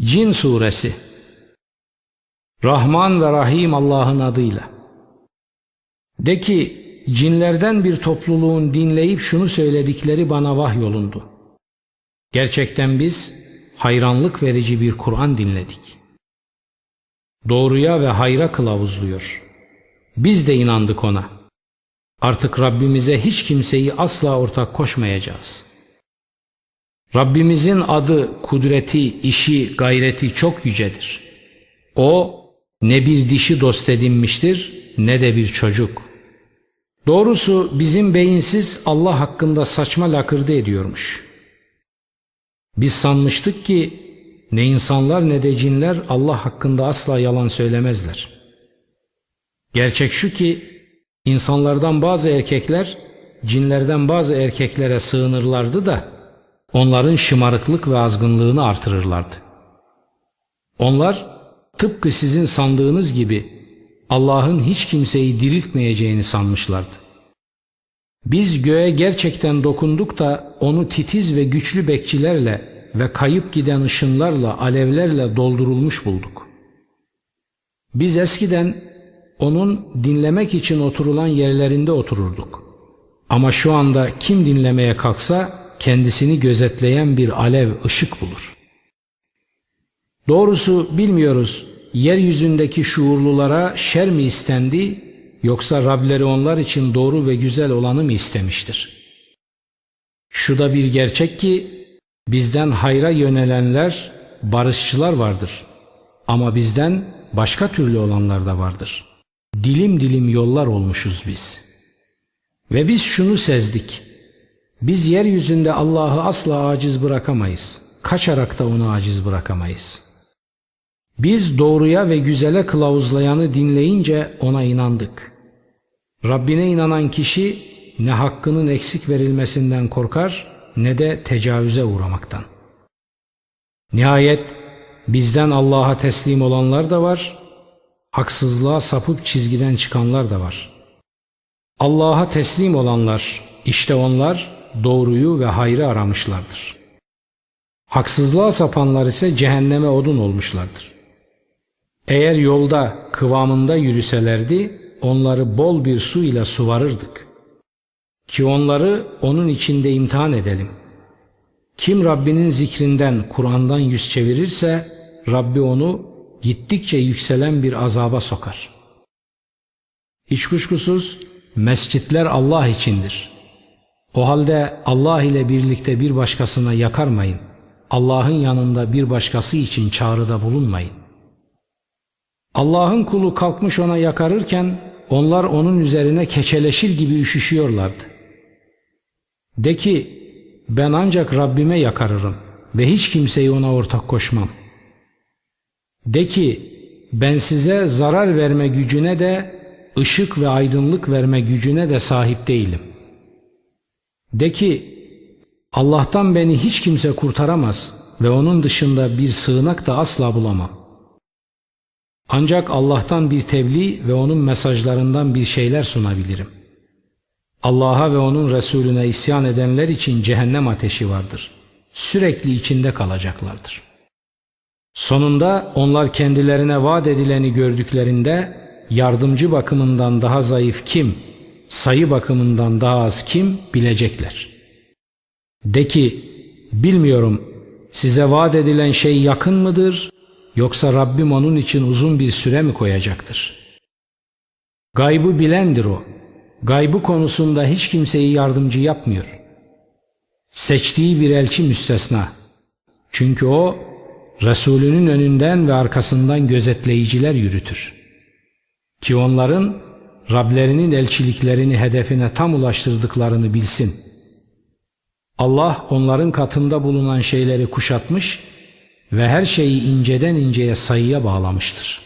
Cin Suresi Rahman ve Rahim Allah'ın adıyla De ki cinlerden bir topluluğun dinleyip şunu söyledikleri bana vahyolundu. Gerçekten biz hayranlık verici bir Kur'an dinledik. Doğruya ve hayra kılavuzluyor. Biz de inandık ona. Artık Rabbimize hiç kimseyi asla ortak koşmayacağız.'' Rabbimizin adı, kudreti, işi, gayreti çok yücedir. O ne bir dişi dost edinmiştir ne de bir çocuk. Doğrusu bizim beyinsiz Allah hakkında saçma lakırdı ediyormuş. Biz sanmıştık ki ne insanlar ne de cinler Allah hakkında asla yalan söylemezler. Gerçek şu ki insanlardan bazı erkekler cinlerden bazı erkeklere sığınırlardı da onların şımarıklık ve azgınlığını artırırlardı. Onlar tıpkı sizin sandığınız gibi Allah'ın hiç kimseyi diriltmeyeceğini sanmışlardı. Biz göğe gerçekten dokunduk da onu titiz ve güçlü bekçilerle ve kayıp giden ışınlarla, alevlerle doldurulmuş bulduk. Biz eskiden onun dinlemek için oturulan yerlerinde otururduk. Ama şu anda kim dinlemeye kalksa kendisini gözetleyen bir alev ışık bulur. Doğrusu bilmiyoruz yeryüzündeki şuurlulara şer mi istendi yoksa Rableri onlar için doğru ve güzel olanı mı istemiştir? Şu da bir gerçek ki bizden hayra yönelenler barışçılar vardır ama bizden başka türlü olanlar da vardır. Dilim dilim yollar olmuşuz biz. Ve biz şunu sezdik. Biz yeryüzünde Allah'ı asla aciz bırakamayız. Kaçarak da onu aciz bırakamayız. Biz doğruya ve güzele kılavuzlayanı dinleyince ona inandık. Rabbine inanan kişi ne hakkının eksik verilmesinden korkar ne de tecavüze uğramaktan. Nihayet bizden Allah'a teslim olanlar da var, haksızlığa sapıp çizgiden çıkanlar da var. Allah'a teslim olanlar, işte onlar doğruyu ve hayrı aramışlardır. Haksızlığa sapanlar ise cehenneme odun olmuşlardır. Eğer yolda kıvamında yürüselerdi onları bol bir su ile suvarırdık. Ki onları onun içinde imtihan edelim. Kim Rabbinin zikrinden, Kur'an'dan yüz çevirirse Rabbi onu gittikçe yükselen bir azaba sokar. Hiç kuşkusuz mescitler Allah içindir. O halde Allah ile birlikte bir başkasına yakarmayın. Allah'ın yanında bir başkası için çağrıda bulunmayın. Allah'ın kulu kalkmış ona yakarırken onlar onun üzerine keçeleşir gibi üşüşüyorlardı. De ki ben ancak Rabbime yakarırım ve hiç kimseyi ona ortak koşmam. De ki ben size zarar verme gücüne de ışık ve aydınlık verme gücüne de sahip değilim. De ki Allah'tan beni hiç kimse kurtaramaz ve onun dışında bir sığınak da asla bulamam. Ancak Allah'tan bir tebliğ ve onun mesajlarından bir şeyler sunabilirim. Allah'a ve onun Resulüne isyan edenler için cehennem ateşi vardır. Sürekli içinde kalacaklardır. Sonunda onlar kendilerine vaat edileni gördüklerinde yardımcı bakımından daha zayıf kim sayı bakımından daha az kim bilecekler. De ki bilmiyorum size vaat edilen şey yakın mıdır yoksa Rabbim onun için uzun bir süre mi koyacaktır? Gaybı bilendir o. Gaybı konusunda hiç kimseyi yardımcı yapmıyor. Seçtiği bir elçi müstesna. Çünkü o Resulünün önünden ve arkasından gözetleyiciler yürütür. Ki onların Rablerinin elçiliklerini hedefine tam ulaştırdıklarını bilsin. Allah onların katında bulunan şeyleri kuşatmış ve her şeyi inceden inceye sayıya bağlamıştır.